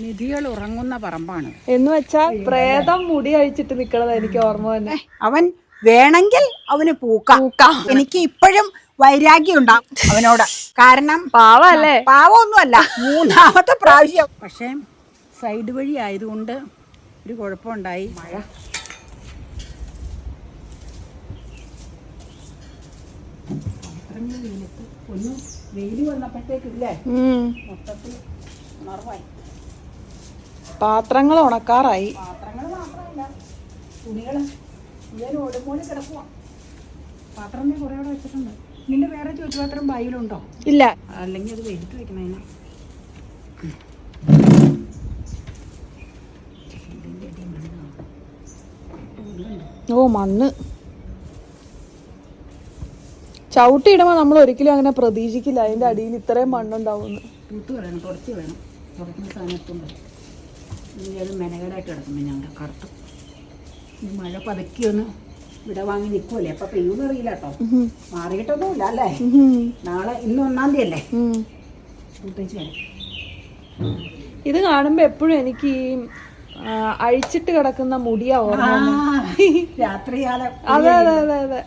നിധികൾ ഉറങ്ങുന്ന പറമ്പാണ്. എന്ന് വെച്ചാൽ പ്രേതം മുടി അഴിച്ചിട്ട് നിക്കണത് എനിക്ക് ഓർമ്മ തന്നെ. അവൻ വേണമെങ്കിൽ അവന് പൂക്കാം. എനിക്ക് ഇപ്പോഴും വൈരാഗ്യം ഉണ്ടാവും അവനോട്. കാരണം പാവല്ലേ പാവമൊന്നുമല്ല. മൂന്നാമത്തെ പ്രാവശ്യം. പക്ഷേ സൈഡ് വഴി ആയതുകൊണ്ട് ഒരു കുഴപ്പമുണ്ടായി. മഴ. ഒന്നും വെയിൽ വന്നപ്പോഴത്തേക്കില്ലേ. മൊത്തത്തിൽ ഉണർവായി. പാത്രങ്ങൾ ഉണക്കാറായി. പാത്രങ്ങൾ മാത്രമല്ല തുണികൾ ഇങ്ങനെ ഓടുമ്പോൾ കിടക്കുക പാത്രം നീ കുറേ അവിടെ വെച്ചിട്ടുണ്ട്. നിന്റെ വേറെ ചോറ്റുപാത്രം ബായിലുണ്ടോ ഇല്ല. അല്ലെങ്കിൽ അത് വെയിലത്ത് വെക്കണതിന് ഓ മണ്ണ്. ചവിട്ടി ഇടുമ്പോ നമ്മൾ ഒരിക്കലും അങ്ങനെ പ്രതീക്ഷിക്കില്ല. അതിന്റെ അടിയിൽ ഇത്രയും മണ്ണുണ്ടാവുന്നു തൂത്ത് വേണം സാധനം എത്തുമ്പോൾ ഇനി അത് മെനകേടായിട്ട് കിടക്കുമ്പോൾ ഞങ്ങളുടെ കറുത്തു. ഈ മഴ പതുക്കി ഒന്ന് ഇവിടെ വാങ്ങി നിൽക്കുമല്ലേ അപ്പം പെയ്യൂന്ന് അറിയില്ല കേട്ടോ. മാറിയിട്ടൊന്നുമില്ല അല്ലേ? നാളെ ഇന്ന് ഒന്നാം തീയതി അല്ലേ കൂട്ടേച്ച് വരാം. ഇത് കാണുമ്പോൾ എപ്പോഴും എനിക്ക് ഈ അഴിച്ചിട്ട് കിടക്കുന്ന മുടിയാ ഓർമ്മ രാത്രികാലം അതെ അതെ അതെ അതെ.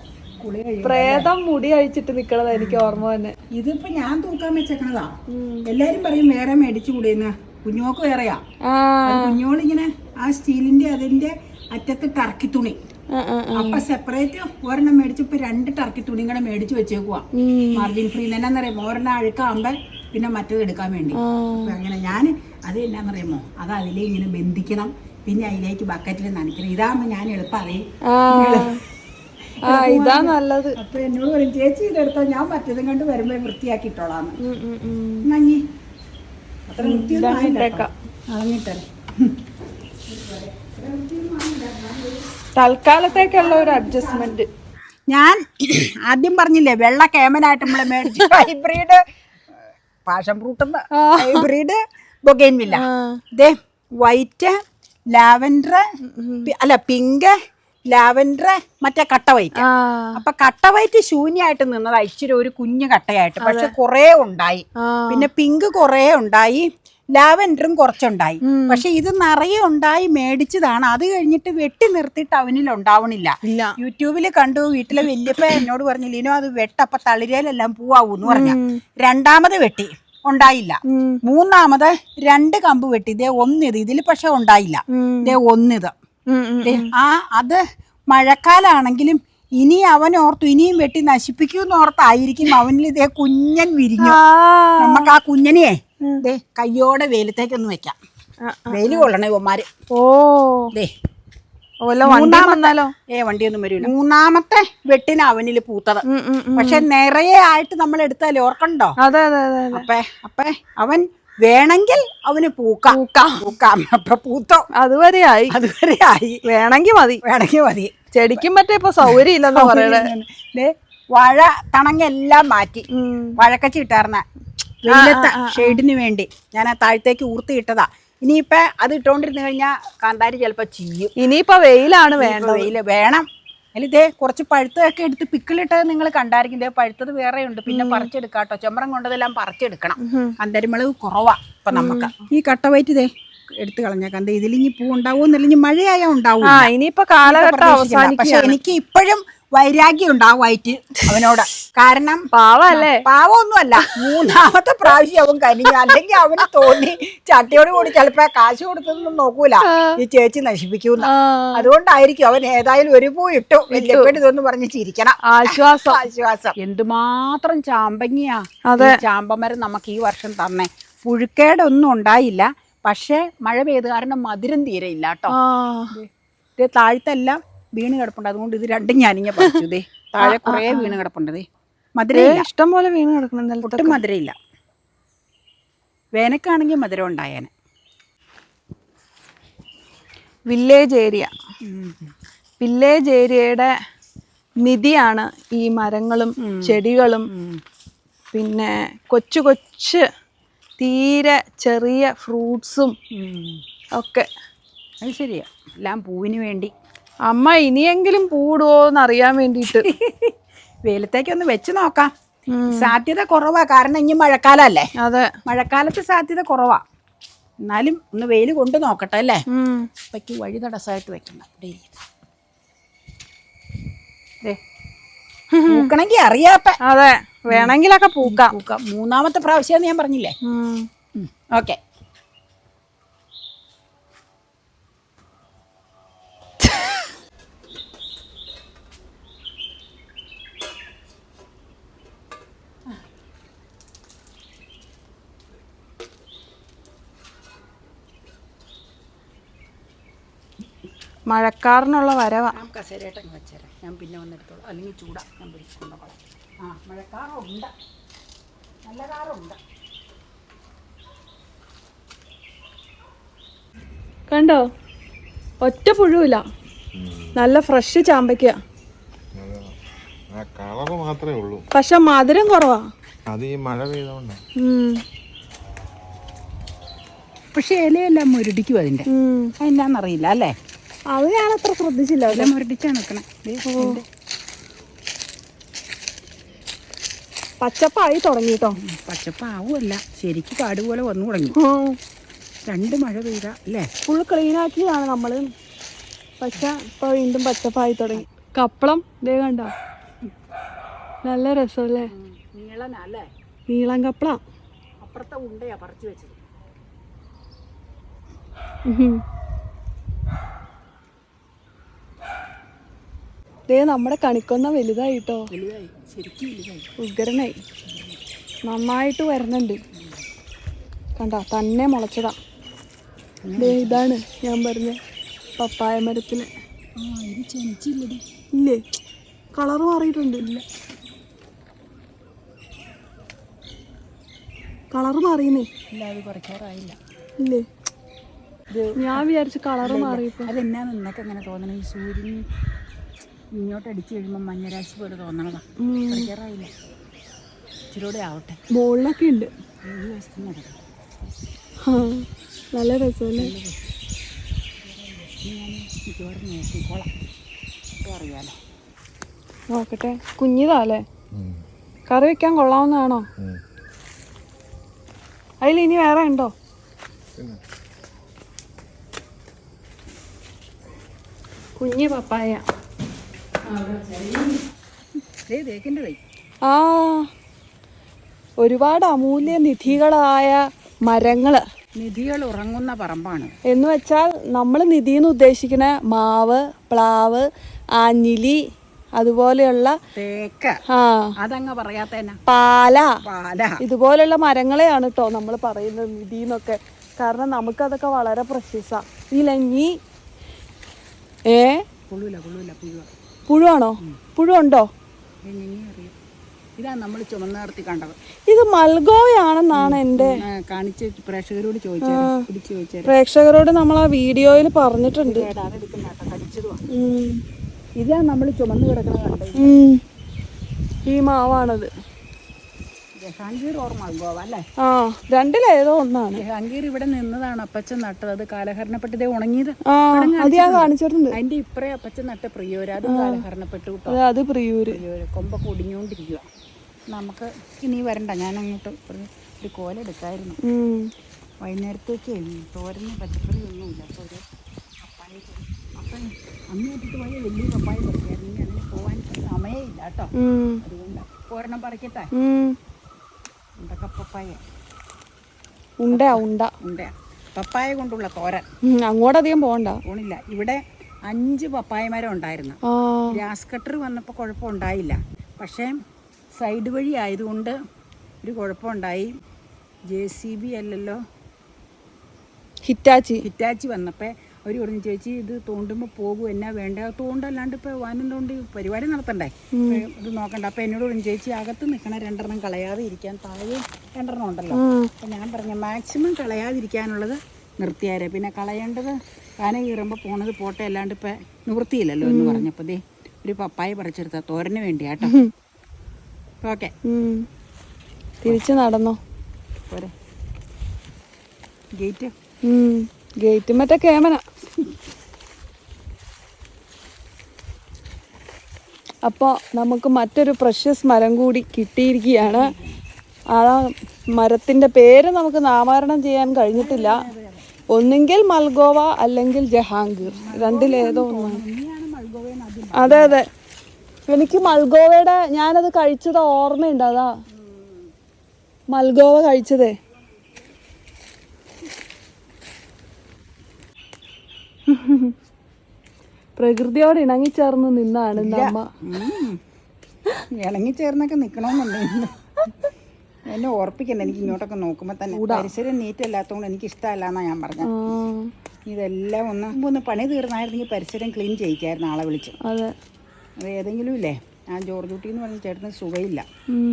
പ്രേതം മുടി അഴിച്ചിട്ട് നിക്കണതാ എനിക്ക് ഓർമ്മ തന്നെ ഇതിപ്പോ ഞാൻ തൂക്കാൻ വെച്ചേക്കണതാ. എല്ലാരും പറയും വേറെ മേടിച്ചു കൂടിയെന്ന്. കുഞ്ഞോക്ക് വേറെയാ. കുഞ്ഞോളിങ്ങനെ ആ സ്റ്റീലിന്റെ അതിന്റെ അറ്റത്ത് ടർക്കി തുണി. അപ്പൊ സെപ്പറേറ്റ് ഒരെണ്ണം മേടിച്ചപ്പോ രണ്ട് ടർക്കി തുണി കൂടെ മേടിച്ചു വെച്ചേക്കുവാ. മാർജിൻ ഫ്രീ എന്നാന്നറിയാമോ ഒരെണ്ണം അഴുക്കാകുമ്പോ പിന്നെ മറ്റേത് എടുക്കാൻ വേണ്ടി. അപ്പൊ അങ്ങനെ ഞാൻ അത് എന്നാന്നറിയാമോ? അത് അതിലേ ഇങ്ങനെ ബന്ധിക്കണം. പിന്നെ അതിലേക്ക് ബക്കറ്റിൽ നനയ്ക്കണം. ഇതാകുമ്പോ ഞാൻ എളുപ്പം അറിയും ഇതാ നല്ലത്. അപ്പൊ എന്നോട് പറയും ചേച്ചി ഇതെടുത്താൽ ഞാൻ മറ്റേതും കണ്ട് വരുമ്പോ വൃത്തിയാക്കിയിട്ടോളാന്ന്. ഉം, തൽക്കാലത്തേക്കുള്ള ഒരു അഡ്ജസ്റ്റ്മെന്റ് ഞാൻ ആദ്യം പറഞ്ഞില്ലേ വെള്ള കേമനായിട്ട് നമ്മളെ മേടിച്ചു hybrid passion fruit hybrid bougainvillea ദേ വൈറ്റ് ലാവൻഡർ അല്ല പിങ്ക് ലാവൻഡർ മറ്റേ കട്ട വൈറ്റ്. അപ്പൊ കട്ട വൈറ്റ് ശൂന്യമായിട്ട് നിന്നത് ഇച്ചിരി ഒരു കുഞ്ഞു കട്ടയായിട്ട്. പക്ഷെ കൊറേ ഉണ്ടായി. പിന്നെ പിങ്ക് കൊറേ ഉണ്ടായി. ലാവൻഡറും കുറച്ചുണ്ടായി. പക്ഷെ ഇത് നിറയെ ഉണ്ടായി മേടിച്ചതാണ്. അത് കഴിഞ്ഞിട്ട് വെട്ടി നിർത്തിയിട്ട് അവനിൽ ഉണ്ടാവണില്ല. യൂട്യൂബിൽ കണ്ടു വീട്ടിലെ വല്യപ്പ എന്നോട് പറഞ്ഞു ലീനോ അത് വെട്ടപ്പ തളിരയിലെല്ലാം പൂവാവൂന്ന് പറഞ്ഞ. രണ്ടാമത് വെട്ടി. ഉണ്ടായില്ല. മൂന്നാമത് രണ്ട് കമ്പ് വെട്ടി. ഇതേ ഒന്നിത്. ഇതിൽ പക്ഷെ ഉണ്ടായില്ല. ഇതേ ഒന്നിത്. ആ അത് മഴക്കാലാണെങ്കിലും ഇനി അവൻ ഓർത്തു ഇനിയും വെട്ടി നശിപ്പിക്കൂന്ന് ഓർത്തായിരിക്കും അവനിൽ ഇതേ കുഞ്ഞൻ വിരിഞ്ഞു. നമുക്ക് ആ കുഞ്ഞനെ ദേ കയ്യോടെ വെയിലത്തേക്കൊന്ന് വെക്കാം. വെയിൽ കൊള്ളണേ ഇവന്മാര്. ഓ. ദേ വല്ല ഏ വണ്ടിയൊന്നും വരില്ല മൂന്നാമത്തെ വെട്ടിന് അവനിൽ പൂത്തത്. പക്ഷെ നിറയെ ആയിട്ട് നമ്മൾ എടുത്താലേ ഓർക്കണ്ടോ? അതെ അതെ. അപ്പേ അപ്പേ അവൻ വേണമെങ്കിൽ അവന് പൂക്കാം. പൂക്കാം. പൂക്കാം. അപ്പൊ പൂത്തോ? അതുവരെ ആയി അതുവരെ ആയി വേണമെങ്കിൽ മതി. വേണമെങ്കിൽ മതി. ചെടിക്കും മറ്റേ ഇപ്പൊ സൗകര്യം ഇല്ലെന്നാ പറയണേ. വാഴ തണങ്ങെല്ലാം മാറ്റി. വഴക്കച്ച് ഇട്ടാർന്ന. വെയിലത്ത് ഷെയ്ഡിന് വേണ്ടി. ഞാൻ ആ താഴത്തേക്ക് ഊർത്തി ഇട്ടതാ. ഇനിയിപ്പോ അത് ഇട്ടോണ്ടിരുന്നു കഴിഞ്ഞാൽ കാന്താരി ചിലപ്പോ ചെയ്യും ഇനിയിപ്പോ വെയിലാണ് വേണ്ടത്. വെയിൽ വേണം. അതിൽ ഇതേ കുറച്ച് പഴുത്തതൊക്കെ എടുത്ത് പിക്കിളിട്ടത് നിങ്ങൾ കണ്ടായിരിക്കും. ഇതേ പഴുത്തത് വേറെ ഉണ്ട് പിന്നെ പറിച്ചെടുക്കാട്ടോ. ചെമ്പറം കൊണ്ടതെല്ലാം പറിച്ചെടുക്കണം. അന്തരിമുളക് കുറവാ ഇപ്പൊ നമുക്ക്. ഈ കട്ട വൈറ്റ് ഇതേ എടുത്തു കളഞ്ഞേക്കാം. എന്താ ഇതിലിഞ്ഞി പൂ ഉണ്ടാവും ഇനി മഴയായാൽ ഉണ്ടാവും ഇനിയിപ്പോ കാലഘട്ടം അവസാനിക്കും പക്ഷെ എനിക്ക് ഇപ്പോഴും വൈരാഗ്യം ഉണ്ടാവും വൈറ്റ് അവനോട്. കാരണം പാവല്ലേ പാവമൊന്നുമല്ല. മൂന്നാമത്തെ പ്രാവശ്യം അവൻ കനിഞ്ഞു. അല്ലെങ്കിൽ അവന് തോന്നി ചട്ടിയോട് കൂടി ചിലപ്പോ കാശ് കൊടുത്തൊന്നും നോക്കൂല. ഈ ചേച്ചി നശിപ്പിക്കൂന്ന്. അതുകൊണ്ടായിരിക്കും അവൻ ഏതായാലും ഒരു പൂ ഇട്ടു. വല്യപ്പേട് പറഞ്ഞു പറഞ്ഞ് ചിരിക്കണം. ആശ്വാസം. ആശ്വാസം. എന്തുമാത്രം ചാമ്പങ്ങിയാ അതെ. ചാമ്പമരം നമുക്ക് ഈ വർഷം തന്നെ. പുഴുക്കേടൊന്നും ഉണ്ടായില്ല. പക്ഷേ മഴ പെയ്ത് കാരണം മധുരം തീരെ ഇല്ല കേട്ടോ താഴത്തെല്ലാം വീണ് കിടപ്പുണ്ട്. അതുകൊണ്ട് ഇത് രണ്ടും ഞാനിങ്ങനെ പറിച്ചു ദേ. താഴെ കുറേ വീണ് കിടപ്പുണ്ടതേ മധുരമില്ല ഇഷ്ടം പോലെ വീണ് കിടക്കണം ഒട്ടും മധുരയില്ല. വേനക്കാണെങ്കിൽ മധുരം ഉണ്ടായേനെ. വില്ലേജ് ഏരിയ വില്ലേജ് ഏരിയയുടെ നിധിയാണ് ഈ മരങ്ങളും ചെടികളും. പിന്നെ കൊച്ചു കൊച്ച് തീരെ ചെറിയ ഫ്രൂട്ട്സും ഒക്കെ. അത് ശരിയാ. എല്ലാം പൂവിന് വേണ്ടി. അമ്മ ഇനിയെങ്കിലും പൂടുവോ എന്ന് അറിയാൻ വേണ്ടിയിട്ട്. വെയിലത്തേക്കൊന്ന് വെച്ച് നോക്കാം. സാധ്യത കുറവാ. കാരണം ഇനി മഴക്കാലല്ലേ? അതെ. മഴക്കാലത്ത് സാധ്യത കുറവാ. എന്നാലും ഒന്ന് വെയിൽ കൊണ്ട് നോക്കട്ടെ അല്ലേ. അപ്പയ്ക്ക് വഴി തടസ്സമായിട്ട് വെക്കണം പൂക്കണമെങ്കിൽ അറിയാപ്പ. അതെ. വേണമെങ്കിലൊക്കെ പൂക്കാം. പൂക്കാം. മൂന്നാമത്തെ പ്രാവശ്യം ഞാൻ പറഞ്ഞില്ലേ? ഓക്കെ. മഴക്കാറിനുള്ള വരവാ. ഞാൻ വെച്ചേരാം. ഞാൻ പിന്നെ വന്നെടുത്തോളൂ അല്ലെങ്കിൽ ചൂടാ. ഞാൻ പിടിച്ചുകൊണ്ടോളാം ആ മഴക്കാറുണ്ട്. നല്ല കാറുണ്ട്. കണ്ടോ? ഒറ്റ പുഴുവില്ല നല്ല ഫ്രഷ് ചാമ്പയ്ക്ക. കളറ് മാത്രമേ ഉള്ളൂ. പക്ഷെ മധുരം കുറവാ. അത് ഈ മഴ പെയ്തോണ്ട്. പക്ഷെ ഇലയെല്ലാം മുരടിക്കും അതിന്റെ ഉം. അതെന്നാന്നറിയില്ല അല്ലേ? അത് ഞാൻ അത്ര ശ്രദ്ധിച്ചില്ല മുരടിച്ചാ നിൽക്കണേ പച്ചപ്പായി തുടങ്ങി കേട്ടോ. പച്ചപ്പാവുമല്ല. ശരിക്ക് കാട് പോലെ വന്നു തുടങ്ങി. രണ്ട് മഴ പെയ്ത അല്ലേ? ഫുൾ ക്ലീൻ ആക്കിയാണ് നമ്മൾ. പച്ച ഇപ്പൊ വീണ്ടും പച്ചപ്പായി തുടങ്ങി. കപ്പളം ദേ കണ്ട? നല്ല രസമല്ലേ? നീളം കപ്പള. അപ്പുറത്തെ ഉണ്ടയാ പറിച്ചു വെച്ചത്. ദേ നമ്മുടെ കണിക്കൊന്ന വലുതായിട്ടോ? ഉഗ്രനായി. നന്നായിട്ട് വരുന്നുണ്ട്. കണ്ടോ തന്നെ മുളച്ചതാ. ദേ ഇതാണ് ഞാൻ പറഞ്ഞ പപ്പായ മരത്തിൽ. ഇല്ലേ? കളർ മാറിയിട്ടുണ്ട്. ഇല്ല. കളർ മാറിയെന്നേ ഇല്ല അത് കുറയ്ക്കാറായില്ല. ഇല്ലേ? ഞാൻ വിചാരിച്ചു കളർ മാറിയപ്പോ. അതെന്നാ നിന്നൊക്കെ അങ്ങനെ തോന്നണേ? സൂര്യൻ ഇങ്ങോട്ട് അടിച്ചു കഴിയുമ്പോൾ മഞ്ഞരാശി പോലെ തോന്നണതാ. ഉം. കുറയ്ക്കാറായില്ല ഇച്ചിരൂടെ ആവട്ടെ. ബോളിലൊക്കെ ഉണ്ട്. ഈ വശത്ത് നടക്കും നല്ല രസമല്ലേ? ഞാൻ മിക്കവാറും നോക്കിക്കോളാം. ഇപ്പം അറിയാലോ. നോക്കട്ടെ. കുഞ്ഞിതാല്ലേ? കറി വെക്കാൻ കൊള്ളാവുന്നതാണോ? അതിൽ ഇനി വേറെ ഉണ്ടോ? കുഞ്ഞു പപ്പായ. ആ ഒരുപാട് അമൂല്യ നിധികളായ മരങ്ങൾ. നിധികൾ ഉറങ്ങുന്ന പറമ്പാണ്. എന്ന് വെച്ചാൽ നമ്മൾ നിധി എന്ന് ഉദ്ദേശിക്കുന്ന മാവ് പ്ലാവ് ആഞ്ഞിലി അതുപോലെയുള്ള തേക്ക്. ആ അതങ്ങ് പറയാത്ത പാല. പാല. ഇതുപോലെയുള്ള മരങ്ങളെയാണ് കേട്ടോ നമ്മൾ പറയുന്നത് നിധി എന്നൊക്കെ കാരണം നമുക്കതൊക്കെ വളരെ പ്രശസ്ത ഈ ലഞ്ഞി ഏ? കൊള്ളൂല കൊള്ളൂല പുഴുവാണോ? പുഴുണ്ടോ ഇതാ നമ്മൾ ചുമന്ന നിർത്തി കണ്ടത്. ഇത് മൽഗോയാണെന്നാണ് എന്റെ കാണിച്ച പ്രേക്ഷകരോട് ചോദിച്ചത് പ്രേക്ഷകരോട് നമ്മൾ ആ വീഡിയോയിൽ പറഞ്ഞിട്ടുണ്ട് ഇതാ നമ്മൾ ചുമന്ന് കിടക്കണ കണ്ടത്. ഈ മാവാണത്. ജഹാംഗീർ ഓർമ്മ ഗോവ അല്ലേ? ആ രണ്ടിലേതോ ഒന്നാണ്. ജഹാംഗീർ ഇവിടെ നിന്നതാണ് അപ്പച്ചൻ നട്ടത്. അത് കാലഹരണപ്പെട്ട് ദേ ഉണങ്ങിയത്. അത് ഞാൻ കാണിച്ചിട്ടുണ്ട്. അതിന്റെ ഇപ്പറേ അപ്പച്ചൻ നട്ട പ്രിയൂര്. അത് കാലഹരണപ്പെട്ടു കേട്ടോ അത് പ്രിയൂര്. കൊമ്പൊക്കെ ഒടിഞ്ഞുകൊണ്ടിരിക്കുക നമുക്ക് ഇനി വരണ്ട. ഞാൻ അങ്ങോട്ട് ഒരു കോലെടുക്കായിരുന്നു കോല എടുക്കായിരുന്നു. ഉം. വൈകുന്നേരത്തേക്ക് തോരന് പച്ചക്കറി ഒന്നുമില്ല. അപ്പോൾ ഒരു പപ്പായ അപ്പം അന്ന് തൊട്ടിട്ട് പോയ വലിയ പപ്പായ പറിക്കായിരുന്നു അങ്ങനെ പോകാൻ സമയമില്ല കേട്ടോ അതുകൊണ്ടാണ് അതുകൊണ്ട്. ഒരെണ്ണം പറിക്കട്ടെ. ഉണ്ടക്ക പപ്പായ. ഉണ്ട ഉണ്ട. ഉണ്ട്. പപ്പായ കൊണ്ടുള്ള തോരൻ. അങ്ങോട്ടധികം പോകണ്ട. പോണില്ല. ഇവിടെ അഞ്ച് പപ്പായ മരം ഉണ്ടായിരുന്നു ഗ്യാസ് കട്ടർ വന്നപ്പോൾ കുഴപ്പമുണ്ടായില്ല പക്ഷേ സൈഡ് വഴി ആയതുകൊണ്ട് ഒരു കുഴപ്പമുണ്ടായി ജെ സി ബി അല്ലല്ലോ. ഹിറ്റാച്ചി. ഹിറ്റാച്ചി വന്നപ്പോൾ അവർ പറഞ്ഞു ചേച്ചി ഇത് തോണ്ടുമ്പോൾ പോകും. എന്നാ വേണ്ട? തോണ്ടല്ലാണ്ട് ഇപ്പോൾ വാനം തോണ്ടി പരിപാടി നടത്തണ്ടേ? ഇത് നോക്കണ്ട. അപ്പം എന്നോട് പറഞ്ഞു ചേച്ചി അകത്ത് നിൽക്കണ രണ്ടെണ്ണം കളയാതെ ഇരിക്കാൻ താഴെ രണ്ടെണ്ണം ഉണ്ടല്ലോ. അപ്പം ഞാൻ പറഞ്ഞു മാക്സിമം കളയാതിരിക്കാനുള്ളത് നിർത്തിയാരെ. പിന്നെ കളയേണ്ടത് കാന കീറുമ്പോൾ പോണത് പോട്ടെ അല്ലാണ്ട് ഇപ്പം നിവൃത്തിയില്ലല്ലോ എന്ന് പറഞ്ഞപ്പോൾ ദേ ഒരു പപ്പായ പറിച്ചെടുത്ത തോരന് വേണ്ടിയാട്ടോ ഓക്കെ. തിരിച്ചു തിരിച്ച് നടന്നോ? പോരെ. ഗേറ്റ്. ഗേറ്റ് മറ്റേ കേമന. അപ്പോൾ നമുക്ക് മറ്റൊരു പ്രഷ്യസ് മരം കൂടി കിട്ടിയിരിക്കുകയാണ്. ആ മരത്തിന്റെ പേര് നമുക്ക് നാമകരണം ചെയ്യാൻ കഴിഞ്ഞിട്ടില്ല. ഒന്നുകിൽ മൽഗോവ അല്ലെങ്കിൽ ജഹാംഗീർ. രണ്ടിലേതോ ഒന്നാണ് അതെ അതെ. എനിക്ക് മൽഗോവയുടെ ഞാനത് കഴിച്ചത് ഓർമ്മയുണ്ട് അതാ. മൽഗോവ കഴിച്ചതേ. പ്രകൃതിയോട് ഇണങ്ങി ഇണങ്ങിച്ചേർന്ന് നിന്നാണ് അമ്മ ഇണങ്ങി ചേർന്നൊക്കെ നിൽക്കണമെന്നുണ്ട് എന്നെ ഓർപ്പിക്കണ്ട. എനിക്ക് ഇങ്ങോട്ടൊക്കെ നോക്കുമ്പോൾ തന്നെ പരിസരം നീറ്റ് അല്ലാത്തതുകൊണ്ട് എനിക്ക് ഇഷ്ടമല്ല എന്നാ ഞാൻ പറഞ്ഞു. ഇതെല്ലാം ഒന്ന് ഒന്ന് പണി തീർന്നായിരുന്നെങ്കിൽ പരിസരം ക്ലീൻ ചെയ്യിക്കായിരുന്നു ആളെ വിളിച്ച്. അതെ. ഏതെങ്കിലും ഇല്ലേ? ആ ജോർജ് കുട്ടി എന്ന് പറഞ്ഞ ചേട്ടന് സുഖയില്ല.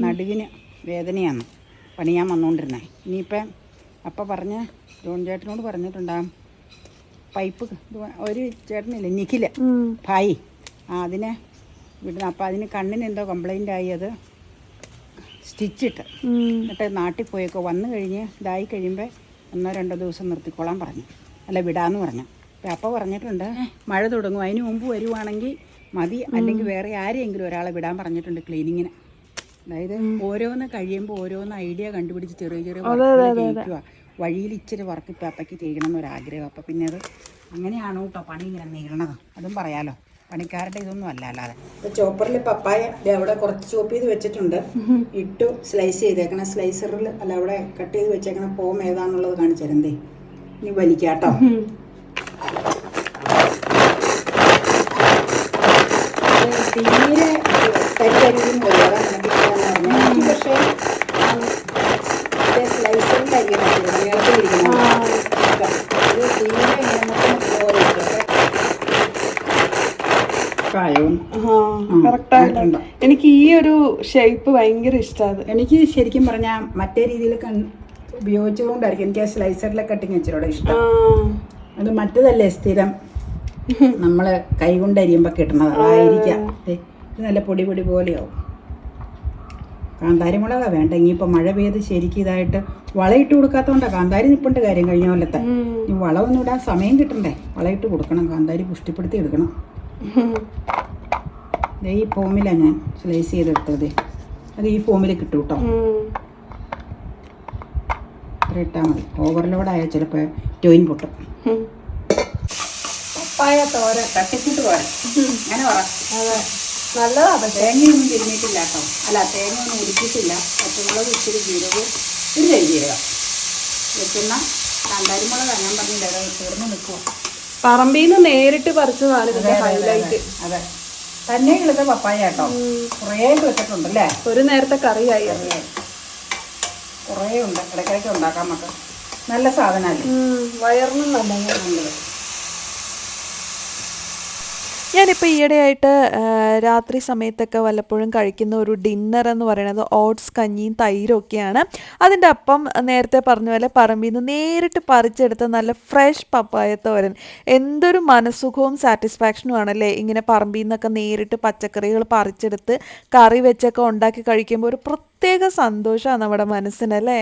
നടുവിന് വേദനയാണ്. പണിയാൻ വന്നുകൊണ്ടിരുന്നേ ഇനിയിപ്പം അപ്പം പറഞ്ഞ് ജോൺ ചേട്ടനോട് പറഞ്ഞിട്ടുണ്ടാ? പൈപ്പ് ഒരു ചേട്ടനില്ലേ നിഖിൽ. ഭായി. ആ അതിനെ വിടുന്ന. അപ്പം അതിന് കണ്ണിന് എന്തോ കംപ്ലൈന്റ് ആയി അത് സ്റ്റിച്ചിട്ട്. എന്നിട്ട് നാട്ടിൽ പോയൊക്കെ. വന്നു കഴിഞ്ഞ് ഇതായി കഴിയുമ്പോൾ ഒന്നോ രണ്ടോ ദിവസം നിർത്തിക്കോളാൻ പറഞ്ഞു. അല്ല വിടാന്ന് പറഞ്ഞു. അപ്പം അപ്പോൾ പറഞ്ഞിട്ടുണ്ട് മഴ തുടങ്ങും. അതിന് മുമ്പ് വരുവാണെങ്കിൽ മതി. അല്ലെങ്കിൽ വേറെ ആരെയെങ്കിലും ഒരാളെ വിടാൻ പറഞ്ഞിട്ടുണ്ട് ക്ലീനിങ്ങിന്. അതായത് ഓരോന്ന് കഴിയുമ്പോൾ ഓരോന്ന് ഐഡിയ കണ്ടുപിടിച്ച് ചെറിയ ചെറിയ വഴിയിൽ ഇച്ചിരി വർക്ക് ഇപ്പം അപ്പയ്ക്ക് ചെയ്യണം എന്നൊരാഗ്രഹം അപ്പം പിന്നെ അത് അങ്ങനെയാണോ കേട്ടോ പണി ഇങ്ങനെ നീളണത്? അതും പറയാലോ. പണിക്കാരുടെ ഇതൊന്നും അല്ല അല്ലാതെ. ചോപ്പറിൽ പപ്പായ അവിടെ കുറച്ച് ചോപ്പ് ചെയ്ത് വെച്ചിട്ടുണ്ട്. ഇട്ടു സ്ലൈസ് ചെയ്തേക്കണം. സ്ലൈസറിൽ അല്ല അവിടെ കട്ട് ചെയ്ത് വെച്ചേക്കണ ഫോം ഏതാണെന്നുള്ളത് കാണിച്ചു തരണ്ടേ? ഇനി വലിക്കാട്ടോ. തീരെ പോലെ അതാണ് എനിക്ക് ഇഷ്ടമെന്ന് പറഞ്ഞത്. എനിക്ക് പക്ഷേ സ്ലൈസറിന്റെ അരിയ നീളത്തിലിരിക്കണം ഇത് തീരെ നമുക്ക് പോലെ ഇട്ടൊക്കെ കായവും ആ, correct ആയിട്ടുണ്ട്. എനിക്ക് ഈ ഒരു ഷേപ്പ് ഭയങ്കര ഇഷ്ടമാണ് എനിക്ക് ശരിക്കും പറഞ്ഞാൽ മറ്റേ രീതിയിൽ ഉപയോഗിച്ചുകൊണ്ടായിരിക്കും എനിക്ക് ആ സ്ലൈസറിലെ കട്ടിങ് ഇച്ചിരൂടെ ഇഷ്ടം. അത് മറ്റേതല്ലേ സ്ഥിരം? നമ്മൾ കൈകൊണ്ട് അരിയുമ്പോൾ കിട്ടണത്. അതായിരിക്കാം. നല്ല പൊടി പൊടി പോലെയാവും. കാന്താരി മുളകാ വേണ്ട? ഇനിയിപ്പോൾ മഴ പെയ്ത് ശരിക്കും ഇതായിട്ട് വളയിട്ട് കൊടുക്കാത്തതുകൊണ്ടാണ് കാന്താരി നിപ്പുണ്ട് കാര്യം കഴിഞ്ഞ കൊല്ലത്തെ. ഇനി വളമൊന്നും ഇടാൻ സമയം കിട്ടണ്ടേ? വളയിട്ട് കൊടുക്കണം കാന്താരി പുഷ്ടിപ്പെടുത്തി എടുക്കണം. ഈ ഫോമിലാണ് ഞാൻ സ്ലൈസ് ചെയ്തെടുത്തത്. അത് ഈ ഫോമിൽ കിട്ടും കേട്ടോ അത്ര ഇട്ടാൽ മതി. ഓവർലോഡായാൽ ചിലപ്പോൾ ടോയിൻ പൊട്ടും. പപ്പായ തോര തട്ടിച്ചിട്ട് പോരാ അങ്ങനെ പറ. അതെ. നല്ലതാ പക്ഷെ. തേങ്ങയൊന്നും തിരിഞ്ഞിട്ടില്ല കേട്ടോ. അല്ല തേങ്ങ ഒന്നും ഉടുക്കിയിട്ടില്ല പച്ചമുളക് ഇച്ചിരി ജീരകവും ഒരു കരി ജീരകം. വെക്കുന്ന കാന്താരിമുളക്. ഞാൻ പറഞ്ഞില്ല അത് തീർന്ന് നിൽക്കുക പറമ്പിൽ നിന്ന് നേരിട്ട് പറിച്ചതാണ് ഇതിന്റെ ഹൈലൈറ്റ്. അതെ തന്നെ കിളുത്ത പപ്പായ കേട്ടോ. കുറേ കിളുത്തിട്ടുണ്ടല്ലേ ഒരു നേരത്തെ കറിയായി. കുറേ ഉണ്ട് ഇടയ്ക്കിടയ്ക്ക് ഉണ്ടാക്കാൻ നമുക്ക്. നല്ല സാധനമല്ലേ? വയറിനും നല്ല നല്ലത്. ഞാനിപ്പോൾ ഈയിടെയായിട്ട് രാത്രി സമയത്തൊക്കെ വല്ലപ്പോഴും കഴിക്കുന്ന ഒരു ഡിന്നർ എന്ന് പറയുന്നത് ഓട്സ് കഞ്ഞിയും തൈരും ഒക്കെയാണ്. അതിന്റെ അപ്പം നേരത്തെ പറഞ്ഞ പോലെ പറമ്പിൽ നിന്ന് നേരിട്ട് പറിച്ചെടുത്ത നല്ല ഫ്രഷ് പപ്പായ തോരൻ. എന്തൊരു മനസ്സുഖവും സാറ്റിസ്ഫാക്ഷനും ആണല്ലേ ഇങ്ങനെ പറമ്പിൽ നിന്നൊക്കെ നേരിട്ട് പച്ചക്കറികൾ പറിച്ചെടുത്ത് കറി വെച്ചൊക്കെ ഉണ്ടാക്കി കഴിക്കുമ്പോൾ ഒരു പ്രത്യേക സന്തോഷമാണ് നമ്മുടെ മനസ്സിനല്ലേ